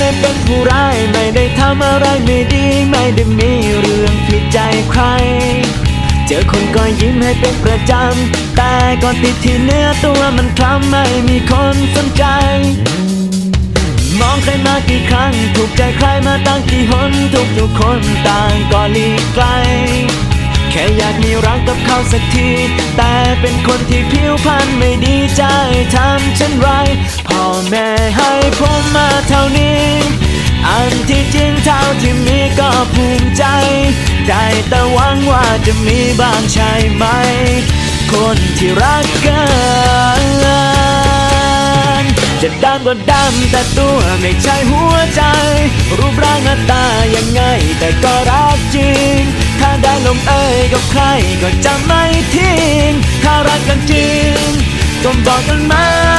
ได้เป็นผู้ร้าย ไม่ได้ทำอะไรไม่ดี ไม่ได้มีเรื่องผิดใจใคร เจอคนก็ยิ้มให้เป็นประจำ แต่ก่อนติดที่เนื้อตัวมันคล้ำไม่มีคนสนใจ มองใครมากี่ครั้ง ถูกใจใครมาตั้งกี่หน ทุกทุกคนต่างก็หลีกไกล แค่อยากมีรักกับเขาสักที แต่เป็นคนที่ผิวพรรณ แม่ให้ผมมาเท่านี้ อันที่จริงเท่าที่มีก็ภูมิใจ ได้แต่หวังว่าจะมีบ้างใช่ไหม คนที่รักกันจะดำก็ดำแต่ตัวไม่ใช่หัวใจ รูปร่างหน้าตายังไงแต่ก็รักจริง ถ้าได้ลงเอยกับใครก็จะไม่ทิ้ง ถ้ารักกันจริงก็บอกกันมา